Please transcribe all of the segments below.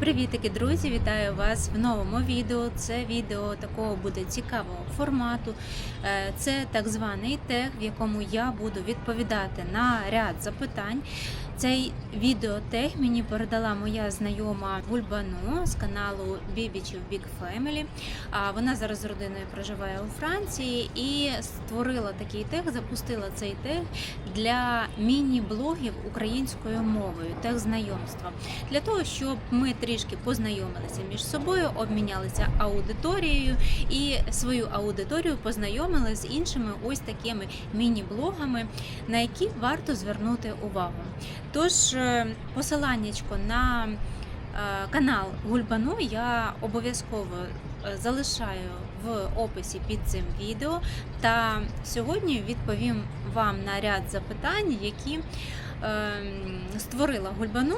Привітики, друзі! Вітаю вас в новому відео. Це відео такого буде цікавого формату. Е, Це так званий тег, в якому я буду відповідати на ряд запитань. Цей відеотег мені передала моя знайома Гульбану з каналу Бібічів Big Family. Вона зараз з родиною проживає у Франції і створила такий тег, запустила цей тег для міні-блогів українською мовою, тег знайомства для того, щоб ми трішки познайомилися між собою, обмінялися аудиторією і свою аудиторію познайомили з іншими ось такими міні-блогами, на які варто звернути увагу. Тож е, посиланнячко на е, канал Гульбану я обов'язково е, залишаю в описі під цим відео. Та сьогодні відповім вам на ряд запитань, які створила Гульбану.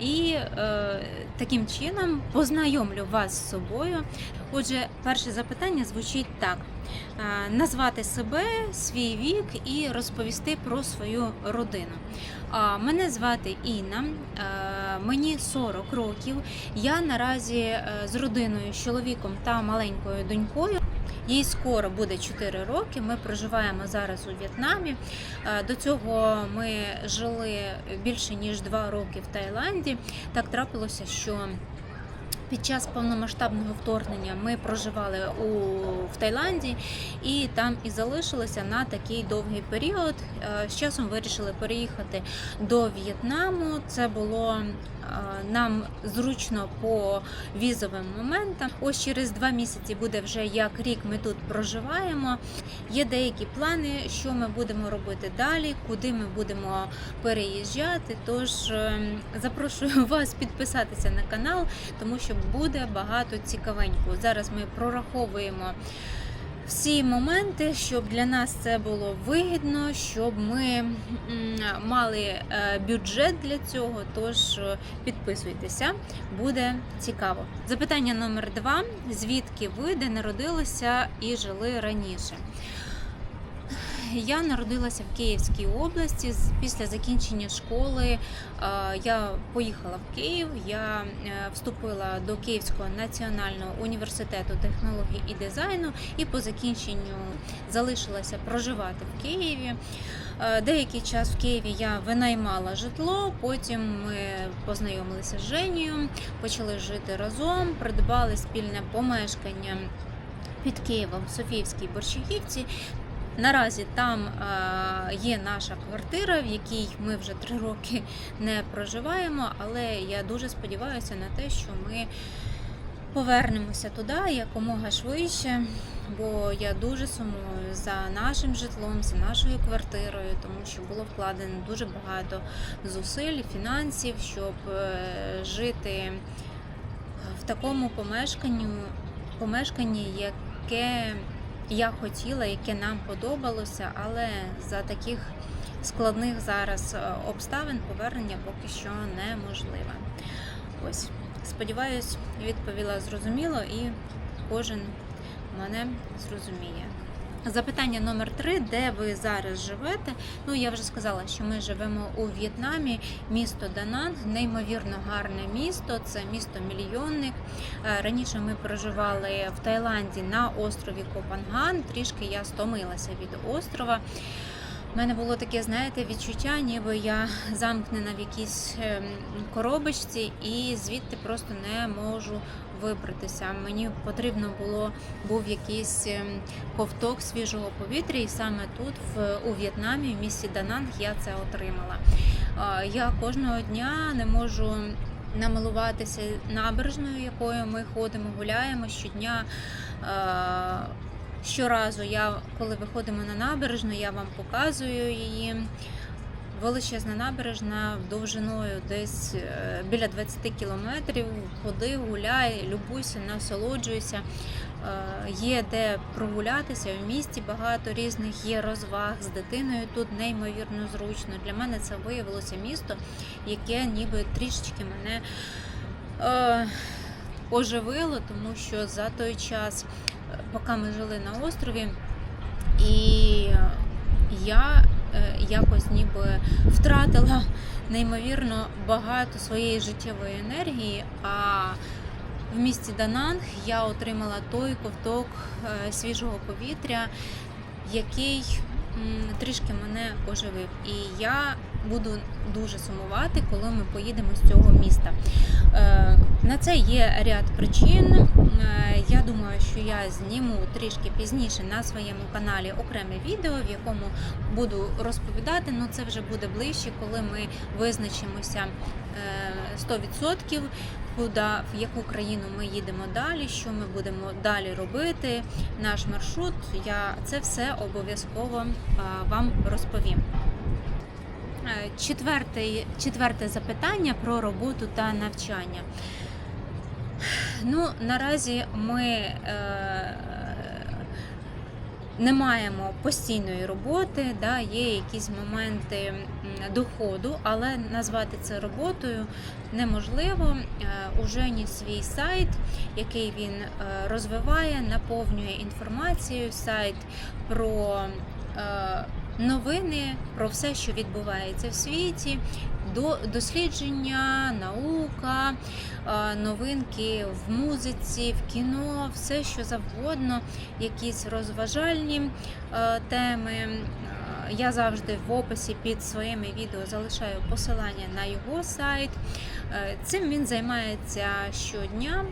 І е, таким чином познайомлю вас з собою. Отже, перше запитання звучить так: Е, назвати себе, свій вік і розповісти про свою родину. А, Мене звати Інна, е, мені 40 років. Я наразі е, з родиною, з чоловіком та маленькою донькою. Їй скоро буде 4 роки. Ми проживаємо зараз у В'єтнамі. Е, До цього ми жили більше ніж 2 роки в Таїланді. Так трапилося, що під час повномасштабного вторгнення ми проживали у в Таїланді і там і залишилися на такий довгий період. Е, З часом вирішили переїхати до В'єтнаму. Це було е, нам зручно по візовим моментам. Ось через два місяці буде вже як рік. Ми тут проживаємо. Є деякі плани, що ми будемо робити далі, куди ми будемо переїжджати. Тож е, запрошую вас підписатися на канал, тому що буде багато цікавенького. Зараз ми прораховуємо. Всі моменти, щоб для нас це було вигідно, щоб ми мали е, бюджет для цього. Тож е, підписуйтеся, буде цікаво. Запитання номер два: звідки ви де народилися і жили раніше? Я народилася в Київській області. Після закінчення школи е, я поїхала в Київ. Я е, вступила до Київського національного університету технологій і дизайну, і по закінченню залишилася проживати в Києві. Е, Деякий час в Києві я винаймала житло. Потім ми познайомилися з Женією, почали жити разом, придбали спільне помешкання під Києвом в Софіївській Борщагівці. Наразі там е, є наша квартира, в якій ми вже три роки не проживаємо, але я дуже сподіваюся на те, що ми повернемося туди якомога швидше, бо я дуже сумую за нашим житлом, за нашою квартирою, тому що було вкладено дуже багато зусиль, фінансів, щоб е, жити в такому помешканні, помешканні, яке я хотіла, яке нам подобалося, але за таких складних зараз е, обставин повернення поки що неможливе. Ось, сподіваюсь, відповіла зрозуміло і кожен мене зрозуміє. Запитання номер три: де ви зараз живете? Ну я вже сказала, що ми живемо у В'єтнамі, місто Дананг, неймовірно гарне місто. Це місто мільйонник. Е, Раніше ми проживали в Таїланді на острові Копанган. Трішки я стомилася від острова. У мене було таке, знаєте, відчуття, ніби я замкнена в якійсь ем, коробочці і звідти просто не можу вибратися. Мені потрібно було був якийсь ем, ковток свіжого повітря, і саме тут, в у В'єтнамі, в місті Дананг, я це отримала. Я кожного дня не можу намилуватися набережною, якою ми ходимо, гуляємо щодня. Щоразу я, коли виходимо на набережну, я вам показую її. Величезна набережна довжиною десь е, біля 20 кілометрів. Ходи, гуляй, любуйся, насолоджуйся. Е, Є де прогулятися в місті багато різних є розваг з дитиною. Тут неймовірно зручно. Для мене це виявилося місто, яке ніби трішечки мене е, оживило, тому що за той час, поки ми жили на острові, і я е, якось ніби втратила неймовірно багато своєї життєвої енергії. А в місті Дананг я отримала той ковток е, свіжого повітря, який трішки мене оживив. І я буду дуже сумувати, коли ми поїдемо з цього міста. Е, На це є ряд причин. Е, Я думаю, що я зніму трішки пізніше на своєму каналі окреме відео, в якому буду розповідати. Ну це вже буде ближче, коли ми визначимося е, 100%, куди в яку країну ми їдемо далі, що ми будемо далі робити, наш маршрут. Я це все обов'язково е, вам розповім. Е, Четвертий, четверте запитання про роботу та навчання. Ну, наразі ми е, не маємо постійної роботи, да, є якісь моменти доходу, але назвати це роботою неможливо. Е, У Жені свій сайт, який він е, розвиває, наповнює інформацією, сайт про е, новини, про все, що відбувається в світі, до дослідження, наука, е, новинки в музиці, в кіно, все що завгодно, якісь розважальні е, теми. Е, Я завжди в описі під своїми відео залишаю посилання на його сайт. Цим він займається щодня.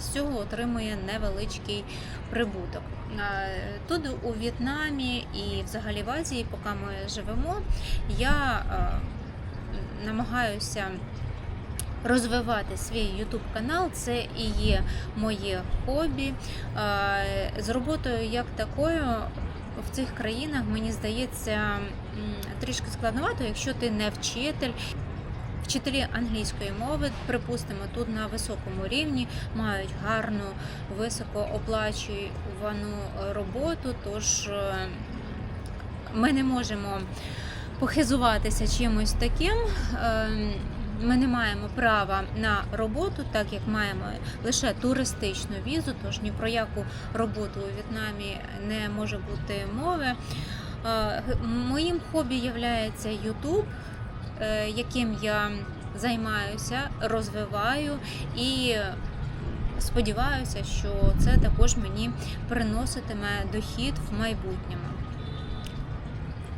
З цього отримує невеличкий прибуток. Е, Тут у В'єтнамі і взагалі в Азії, поки ми живемо, я е, намагаюся розвивати свій YouTube канал. Це і є моє хобі. Е, З роботою як такою в цих країнах мені здається трішки складновато, якщо ти не вчитель. Вчителі англійської мови, припустимо, тут на високому рівні мають гарну високооплачувану роботу, тож е, ми не можемо похизуватися чимось таким. Ем, Ми не маємо права на роботу, так як маємо лише туристичну візу, тож ні про яку роботу у В'єтнамі не може бути мови. Е, Моїм хобі є YouTube, е, яким я займаюся, розвиваю і сподіваюся, що це також мені приноситиме дохід в майбутньому.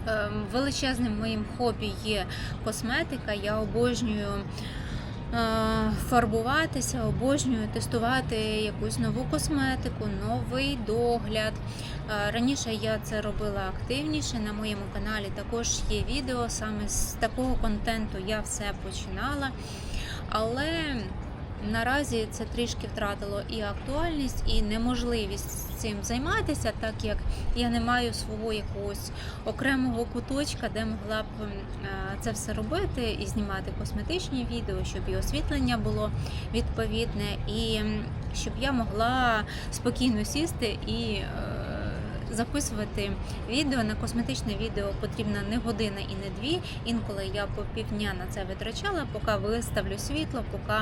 Ем, Величезним моїм хобі є косметика. Я обожнюю е, фарбуватися, обожнюю тестувати якусь нову косметику, новий догляд. Е, Раніше я це робила активніше. На моєму каналі також є відео. Саме з такого контенту я все починала. Але наразі це трішки втратило і актуальність, і неможливість цим займатися, так як я не маю свого якогось окремого куточка, де могла б е, це все робити і знімати косметичні відео, щоб і освітлення було відповідне, і щоб я могла спокійно сісти і. Записувати відео на косметичне відео потрібна не година і не дві. Інколи я по півдня на це витрачала, поки виставлю світло, поки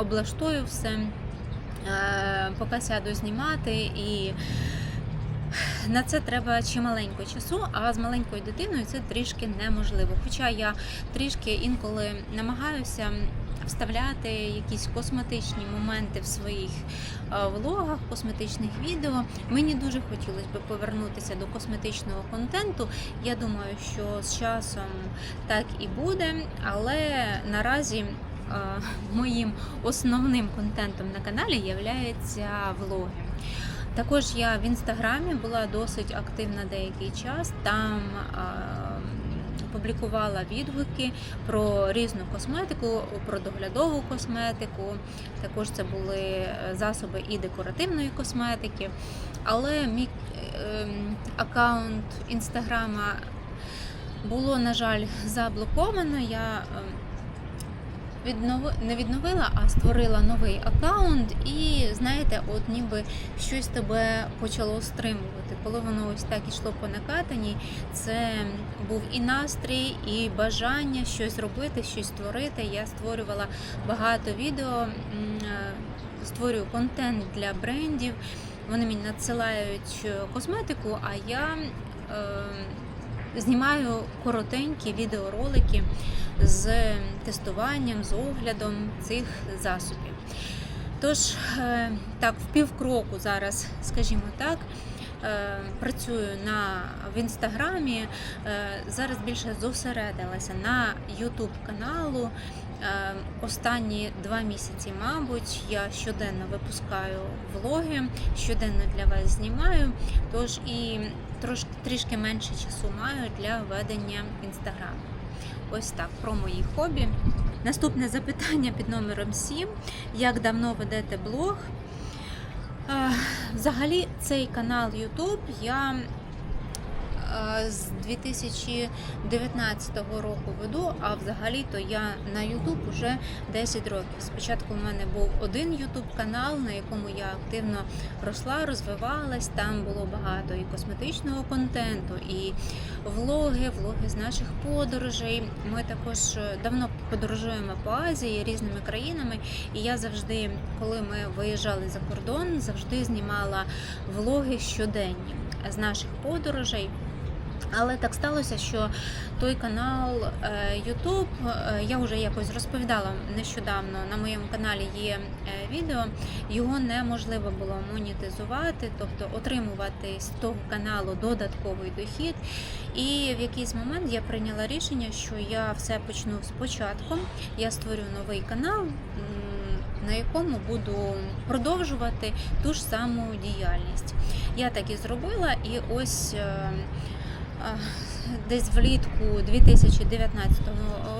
облаштую все, е, поки сяду знімати і на це треба чималенько часу, а з маленькою дитиною це трішки неможливо. Хоча я трішки інколи намагаюся вставляти якісь косметичні моменти в своїх е, влогах, косметичних відео. Мені дуже хотілося б повернутися до косметичного контенту. Я думаю, що з часом так і буде, але наразі. е, Моїм основним контентом на каналі є влоги. Також я в інстаграмі була досить активна деякий час. Там а, публікувала відгуки про різну косметику, про доглядову косметику. Також це були е, засоби і декоративної косметики. Але мій ем, аккаунт інстаграма було, на жаль, заблоковано. Я ем, віднови... не відновила, а створила новий аккаунт, і знаєте, от ніби щось тебе почало стримувати. Коли воно ось так ішло по накатанні, це був і настрій, і бажання щось робити, щось створити. Я створювала багато відео, е, створюю контент для брендів. Вони мені надсилають е, косметику, а я. Е, знімаю коротенькі відеоролики з тестуванням, з оглядом цих засобів. Тож, е, так, в півкроку зараз, скажімо так, е, працюю на в інстаграмі. Е, Зараз більше зосередилася на Ютуб каналу. Е, Останні два місяці, мабуть, я щоденно випускаю влоги, щоденно для вас знімаю. Тож і трошки трішки менше часу маю для ведення інстаграму. Ось так про мої хобі. Наступне запитання під номером 7. Як давно ведете блог? Е, Взагалі, цей канал YouTube я з 2019 року веду, а взагалі-то я на YouTube вже 10 років. Спочатку в мене був один YouTube канал, на якому я активно росла, розвивалась. Там було багато і косметичного контенту, і влоги, влоги з наших подорожей. Ми також давно подорожуємо по Азії різними країнами. І я завжди, коли ми виїжджали за кордон, завжди знімала влоги щоденні з наших подорожей. Але так сталося, що той канал е, YouTube, е, я вже якось розповідала нещодавно. На моєму каналі є е, відео, його неможливо було монетизувати, тобто отримувати з того каналу додатковий дохід. І в якийсь момент я прийняла рішення, що я все почну спочатку. Я створю новий канал. На якому буду продовжувати ту ж саму діяльність. Я так і зробила, і ось е, десь влітку 2019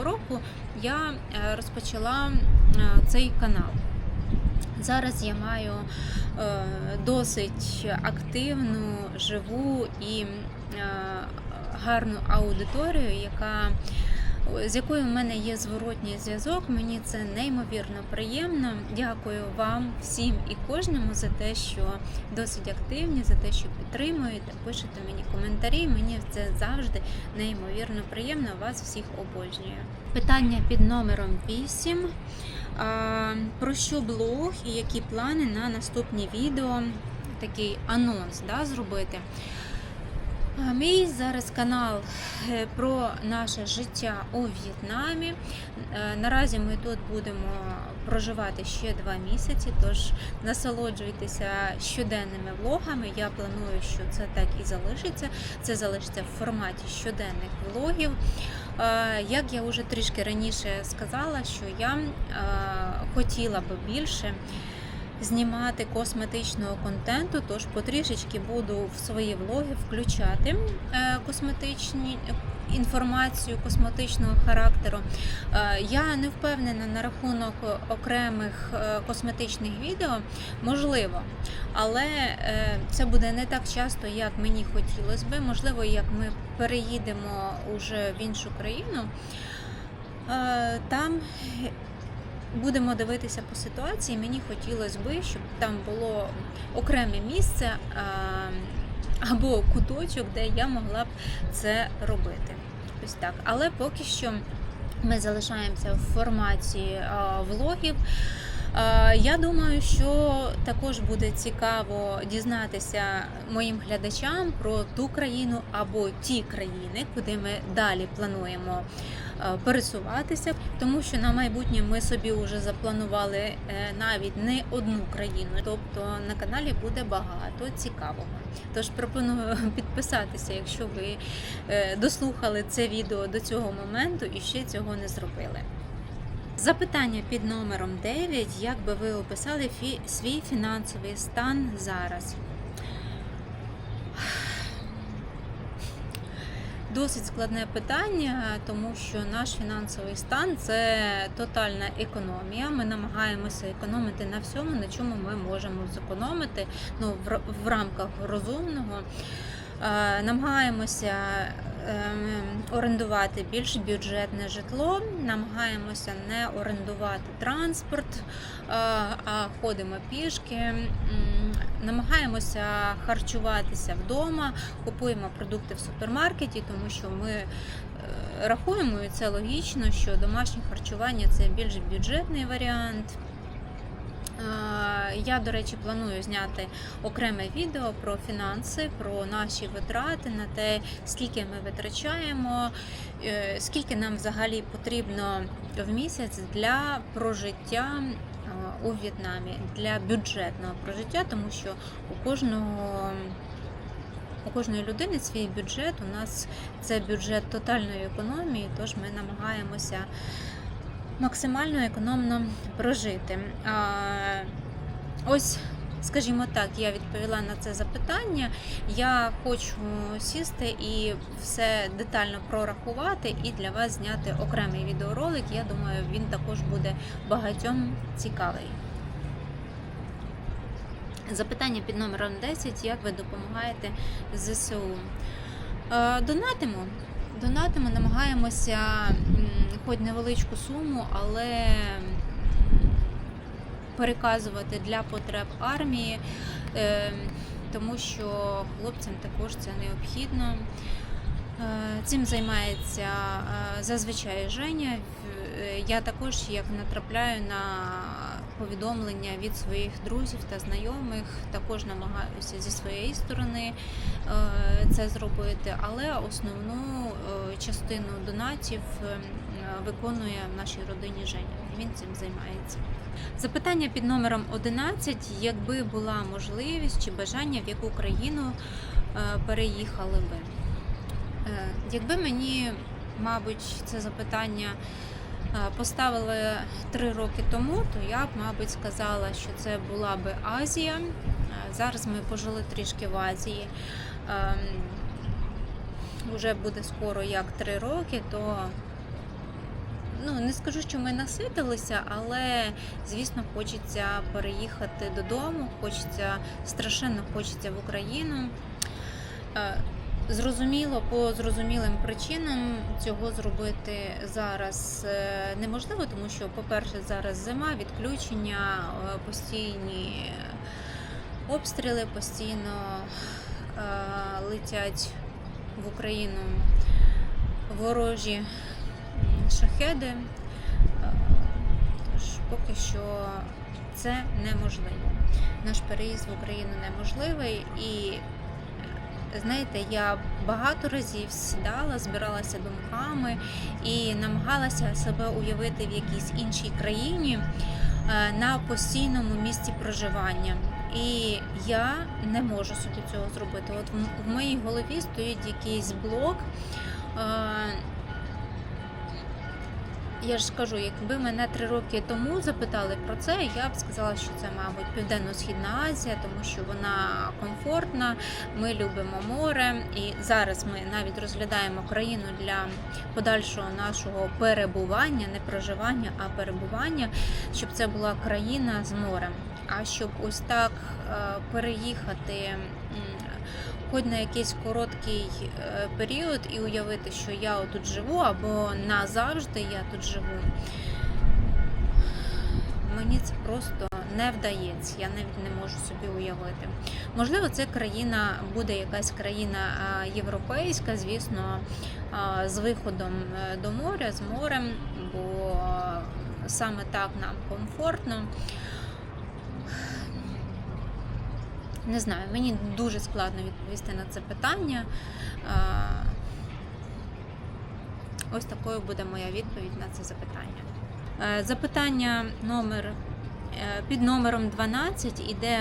року я е, розпочала е, цей канал. Зараз я маю е, досить активну, живу і е, гарну аудиторію, яка з якою в мене є зворотній зв'язок. Мені це неймовірно приємно. Дякую вам всім і кожному за те, що досить активні, за те, що підтримуєте, пишете мені коментарі. Мені це завжди неймовірно приємно. Вас всіх обожнюю. Питання під номером 8. Про що блог і які плани на наступні відео? Такий анонс да, зробити. Мій зараз канал е, про наше життя у В'єтнамі. Е, Наразі ми тут будемо проживати ще два місяці, тож насолоджуйтеся щоденними влогами. Я планую, що це так і залишиться. Це залишиться в форматі щоденних влогів. Е, Як я вже трішки раніше сказала, що я хотіла би більше знімати косметичного контенту, тож потрішечки буду в свої влоги включати е, косметичні. Інформацію косметичного характеру. Е, Я не впевнена на рахунок окремих е, косметичних відео, можливо, але е, це буде не так часто, як мені хотілося би. Можливо, як ми переїдемо уже в іншу країну, е, там будемо дивитися по ситуації. Мені хотілося би, щоб там було окреме місце або куточок, де я могла б це робити. Ось так. Але поки що ми залишаємося в форматі влогів. Я думаю, що також буде цікаво дізнатися моїм глядачам про ту країну або ті країни, куди ми далі плануємо пересуватися, тому що на майбутнє ми собі вже запланували е, навіть не одну країну, тобто на каналі буде багато цікавого. Тож пропоную підписатися, якщо ви е, дослухали це відео до цього моменту і ще цього не зробили. Запитання під номером 9. Як би ви описали свій фінансовий стан зараз? Досить складне питання, тому що наш фінансовий стан це тотальна економія. Ми намагаємося економити на всьому, на чому ми можемо зекономити ну, в, рамках розумного. Е, Намагаємося ем, орендувати більш бюджетне житло, намагаємося не орендувати транспорт, е, а ходимо пішки. Намагаємося харчуватися вдома, купуємо продукти в супермаркеті, тому що ми е, рахуємо, і це логічно, що домашнє харчування це більш бюджетний варіант. Я, до речі, планую зняти окреме відео про фінанси, про наші витрати на те, скільки ми витрачаємо, е, скільки нам взагалі потрібно в місяць для прожиття у В'єтнамі, для бюджетного прожиття, тому що у кожного. У кожної людини свій бюджет. У нас це бюджет тотальної економії, тож ми намагаємося максимально економно прожити. Ось, скажімо так, я відповіла на це запитання. Я хочу сісти і все детально прорахувати і для вас зняти окремий відеоролик. Я думаю, він також буде багатьом цікавий. Запитання під номером 10. Як ви допомагаєте ЗСУ? Е, Донатимо. Донатимо, намагаємося хоч невеличку суму, але переказувати для потреб армії, е, тому що хлопцям також це необхідно. Е, Цим займається е, зазвичай Женя. Я також як натрапляю на повідомлення від своїх друзів та знайомих, також намагаюся зі своєї сторони е, це зробити, але основну е, частину донатів е, виконує в нашій родині Женя. Він цим займається. Запитання під номером 11. Якби була можливість чи бажання, в яку країну переїхали би? Якби мені, мабуть, це запитання поставили три роки тому, то я б, мабуть, сказала, що це була би Азія. Е, Зараз ми пожили трішки в Азії. Ем, Уже буде скоро як три роки, то ну не скажу, що ми наситилися, але звісно, хочеться переїхати додому. Хочеться страшенно хочеться в Україну. Зрозуміло, по зрозумілим причинам цього зробити зараз е, неможливо, тому що, по-перше, зараз зима, відключення, е, постійні обстріли, постійно е, летять в Україну ворожі шахеди. Тож поки що це неможливо. Наш переїзд в Україну неможливий і знаєте, я багато разів сідала, збиралася думками і намагалася себе уявити в якійсь іншій країні е, на постійному місці проживання. І я не можу собі цього зробити. От в- в моїй голові стоїть якийсь блок. Я ж кажу, якби мене три роки тому запитали про це, я б сказала, що це, мабуть, Південно-Східна Азія, тому що вона комфортна, ми любимо море, і зараз ми навіть розглядаємо країну для подальшого нашого перебування, не проживання, а перебування, щоб це була країна з морем. А щоб ось так е, переїхати. Хоч на якийсь короткий е, період і уявити, що я тут живу, або назавжди я тут живу. Мені це просто не вдається, я навіть не можу собі уявити. Можливо, це країна буде якась країна європейська, звісно, з виходом е, до моря, з морем, бо саме так нам комфортно. Не знаю, мені дуже складно відповісти на це питання. Ось такою буде моя відповідь на це запитання. Е, Запитання номер е, під номером 12 іде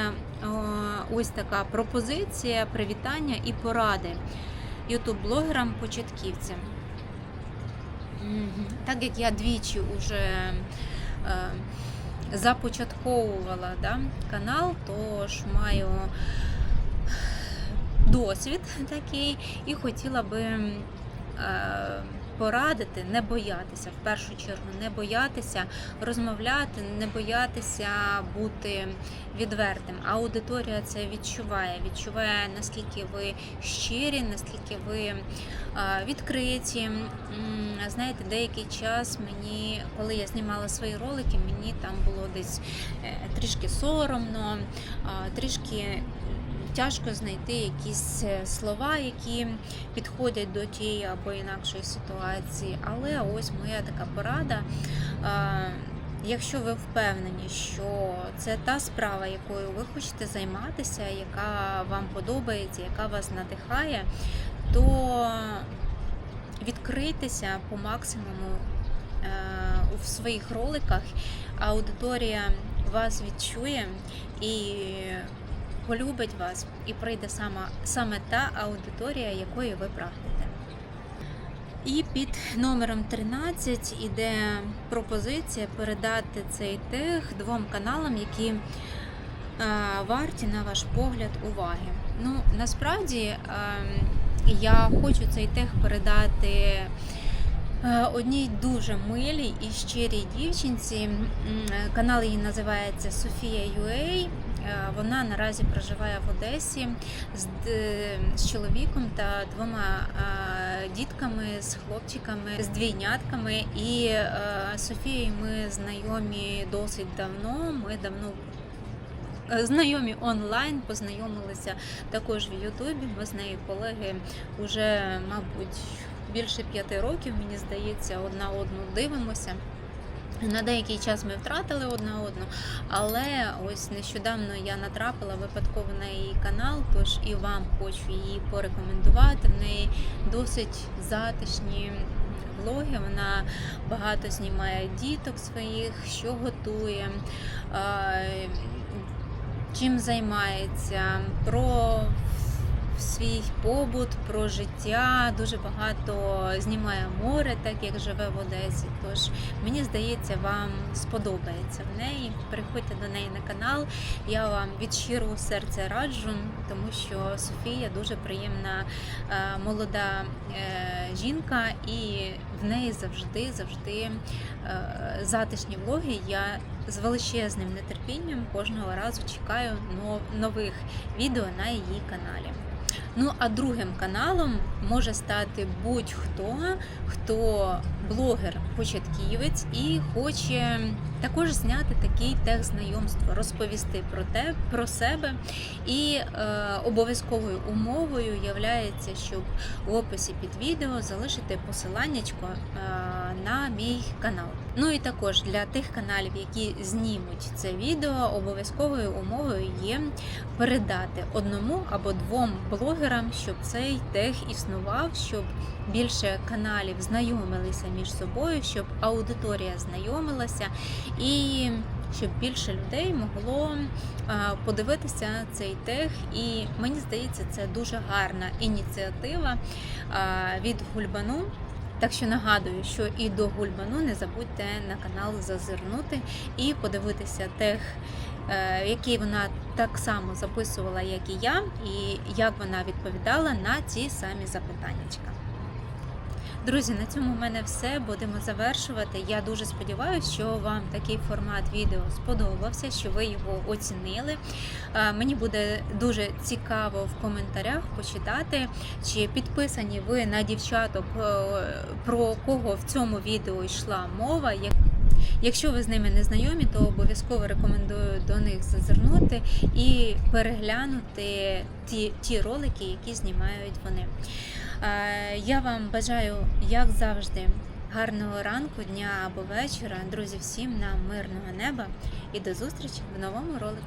ось така пропозиція, привітання і поради ютуб-блогерам початківцям. Так як я двічі вже е, започатковувала да, канал, тож маю досвід такий і хотіла би е, порадити не боятися, в першу чергу, не боятися розмовляти, не боятися бути відвертим. Аудиторія це відчуває, відчуває наскільки ви щирі, наскільки ви е, відкриті. Знаєте, деякий час мені, коли я знімала свої ролики, мені там було десь е, трішки соромно, трішки тяжко знайти якісь е, слова, які підходять до тієї або інакшої ситуації. Але ось моя така порада. якщо ви впевнені, що це та справа, якою ви хочете займатися, яка вам подобається, яка вас надихає, то відкрийтеся по максимуму е, у своїх роликах. Аудиторія вас відчує і полюбить вас, і прийде сама, саме та аудиторія, якої ви прагнете. І під номером 13 іде пропозиція передати цей тег двом каналам, які е, варті, на ваш погляд, уваги. Ну, насправді е, я хочу цей тег передати е, одній дуже милій і щирій дівчинці. Канал її називається Софія UA. Е, Вона наразі проживає в Одесі з, з чоловіком та двома е, дітками, з хлопчиками, з двійнятками. І е, Софією ми знайомі досить давно. Ми давно е, знайомі онлайн, познайомилися також в Ютубі. Ми з нею колеги вже, мабуть, більше п'яти років, мені здається, одна одну дивимося. На деякий час ми втратили одна одну, але ось нещодавно я натрапила випадково на її канал, тож і вам хочу її порекомендувати. В неї досить затишні влоги. Вона багато знімає діток своїх, що готує, чим займається, про свій побут, про життя. Дуже багато знімає море, так як живе в Одесі. Тож мені здається, вам сподобається в неї. Приходьте до неї на канал. Я вам від щирого серця раджу, тому що Софія дуже приємна е, молода е, жінка, і в неї завжди, завжди е, затишні влоги. Я з величезним нетерпінням кожного разу чекаю нових відео на її каналі. Ну а другим каналом може стати будь-хто, хто блогер-початківець і хоче також зняти такий тег знайомства, розповісти про те, про себе. І е, обов'язковою умовою являється, щоб в описі під відео залишити посиланнячко е, на мій канал. Ну і також для тих каналів, які знімуть це відео, обов'язковою умовою є передати одному або двом блогерам, щоб цей тег існував, щоб більше каналів знайомилися між собою, щоб аудиторія знайомилася і щоб більше людей могло подивитися цей тег. І мені здається, це дуже гарна ініціатива від Гульбану. Так що нагадую, що і до Гульбану не забудьте на канал зазирнути і подивитися тег, е, який вона так само записувала, як і я, і як вона відповідала на ці самі запитаннячка. Друзі, на цьому в мене все. Будемо завершувати. Я дуже сподіваюся, що вам такий формат відео сподобався, що ви його оцінили. Е, Мені буде дуже цікаво в коментарях почитати, чи підписані ви на дівчаток, е, про кого в цьому відео йшла мова. Якщо ви з ними не знайомі, то обов'язково рекомендую до них зазирнути і переглянути ті, ті ролики, які знімають вони. Е, Я вам бажаю, як завжди, гарного ранку, дня або вечора. Друзі, всім нам мирного неба і до зустрічі в новому ролику.